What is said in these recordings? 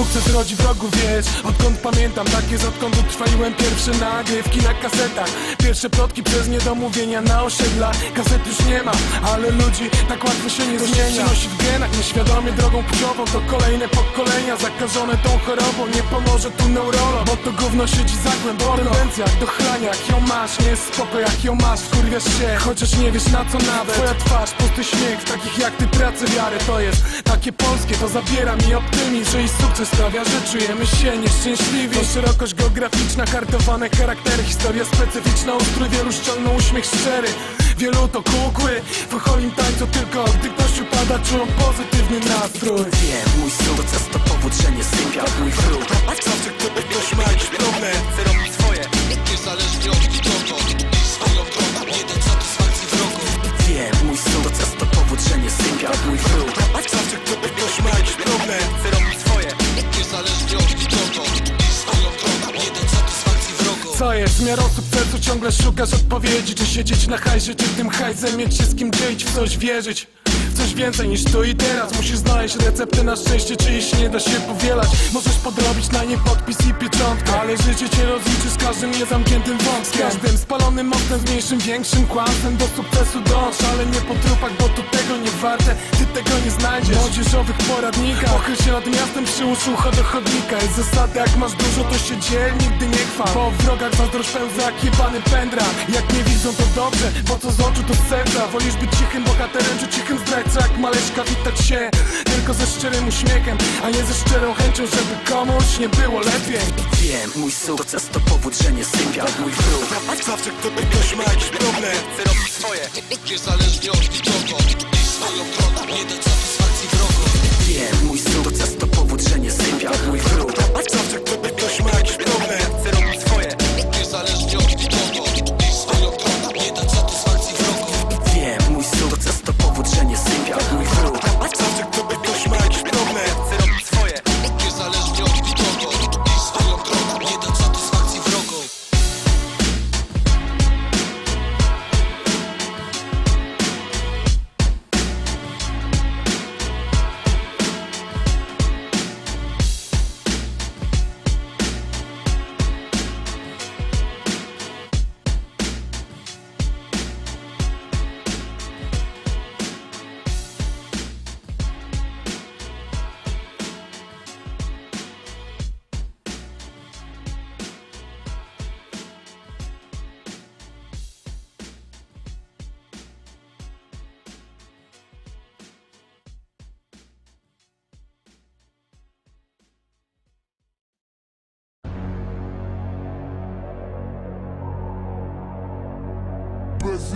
sukces rodzi wrogów, wiesz? Odkąd pamiętam, tak jest odkąd utrwaliłem pierwsze nagrywki na kasetach. Pierwsze plotki przez niedomówienia na osiedlach Kaset już nie ma, ale ludzi tak łatwo się nie zmienia. nosi w genach, nieświadomie drogą płciową. To kolejne pokolenia zakażone tą chorobą. Nie pomoże tu neurolog, bo to gówno siedzi za głęboko. Tendencja do chlania, jak ją masz, nie jest spoko jak ją masz. Wkurwiasz się, chociaż nie wiesz na co nawet. Twoja twarz, pusty śmiech, takich jak ty tracę wiarę To jest takie polskie, to zabiera mi optymizm. Że i sukces sprawia, że czujemy się nieszczęśliwi. To szerokość geograficzna, kartowane charaktery Historia specyficzna, ustrój wielu ściągnął uśmiech szczery. Wielu to kukły, w cholim tańcu tylko Gdy ktoś upada, czują pozytywny nastrój. Wiem, mój sukces to powód, że nie sypia mój wróg ktoś ma jest? Miarą sukcesu ciągle szukasz odpowiedzi. Czy siedzieć na hajsie, czy tym hajsem mieć się z kim dzielić, w coś wierzyć. Coś więcej niż tu i teraz. Musisz znaleźć receptę na szczęście Czyjeś nie da się powielać. Możesz podrobić na nie podpis i pieczątkę. Ale życie cię rozliczy z każdym niezamkniętym wątkiem Z każdym spalonym mostem, z mniejszym, większym kłamstwem. Do sukcesu dąż, ale nie po trupach Bo to tego nie warte, tego nie znajdziesz. W młodzieżowych poradnikach. Pochyl się nad miastem, przyłóż ucho do chodnika. Jest zasada, jak masz dużo to się dziel, nigdy nie chwal. W wrogach zazdrość pełza jak jebany pędra Jak nie widzą to dobrze, bo co z oczu to z serca Wolisz być cichym bohaterem czy cichym zdrajcą Jak maleczka witać się? Tylko ze szczerym uśmiechem A nie ze szczerą chęcią, żeby komuś nie było lepiej. Wiem, mój sukces to powód, że nie sypia. Mój wróg. Zawsze gdyby ktoś ma jakiś problem. Chcę robić swoje. Niezależnie od nikogo I swoją drogą Nie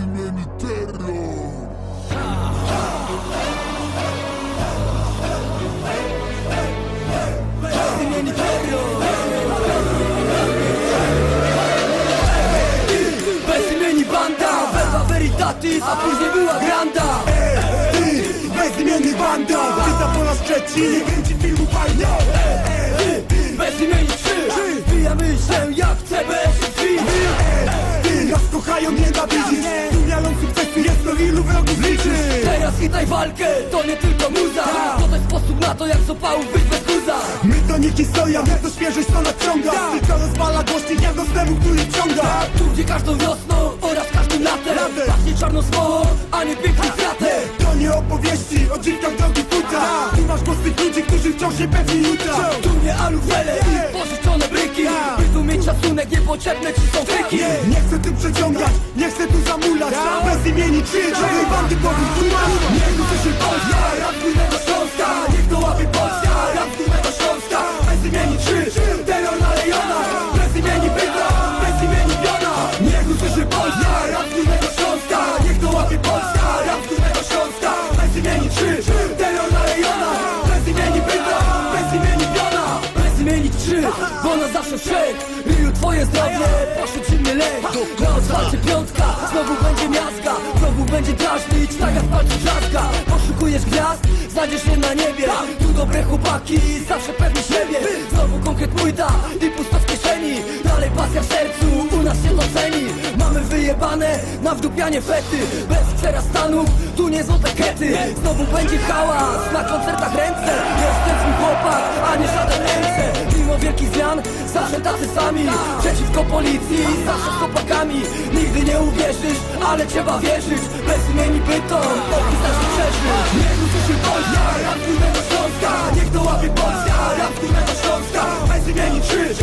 Bezimienny terror! Bezimieni banda, verba veritatis, a później była granda. Ty, bezimienny banda Czyta po raz trzeci, nie kręci filmu fajnie. Bezimieni trzy, wbijamy się jak CBS Ty, nas kochają, nienawidzisz ilu wrogów liczysz Teraz hitaj walkę, to nie tylko muza. To też sposób na to jak z opałów być bez guza. My to nie historia, jak to świeżość to nadciąga Tylko rozwala głośnik jak dostępu, który wciąga Tu gdzie każdą wiosną oraz każdym latem. Latem. Pachnie czarną słową, a nie pięknym kwiatem To nie opowieści o dziwkach drogi puta Tu masz głos tych ludzi, którzy wciąż się pewni jutra. Tu nie alufele ci są Nie chcę tu przeciągać, nie chcę tu zamulać. Bez imieni trzy, żadnej bandy powiem Niech Twoje zdrowie, poszedł silny lek Na otwarcie piątka, znowu będzie miazga Wrogów będzie drażnić, tak jak palce trzaska Poszukujesz gwiazd, znajdziesz je na niebie. Tu dobre chłopaki, zawsze pewni siebie. Znowu konkret płyta i pusto w kieszeni. Dalej pasja w sercu, u nas się doceni Mamy wyjebane na wdupianie fety. Bez przerastanów, tu nie złote kety Znowu będzie hałas, na koncertach tacy sami. Przeciwko policji, zawsze z chłopakami Nigdy nie uwierzysz, ale trzeba wierzyć. Bez imieni bytom, póki znasz przeżyć. Nie ruszy się Polska, rap z górnego Śląska. Niech to łapie Polska, rap z górnego Śląska. Bez imieni trzy,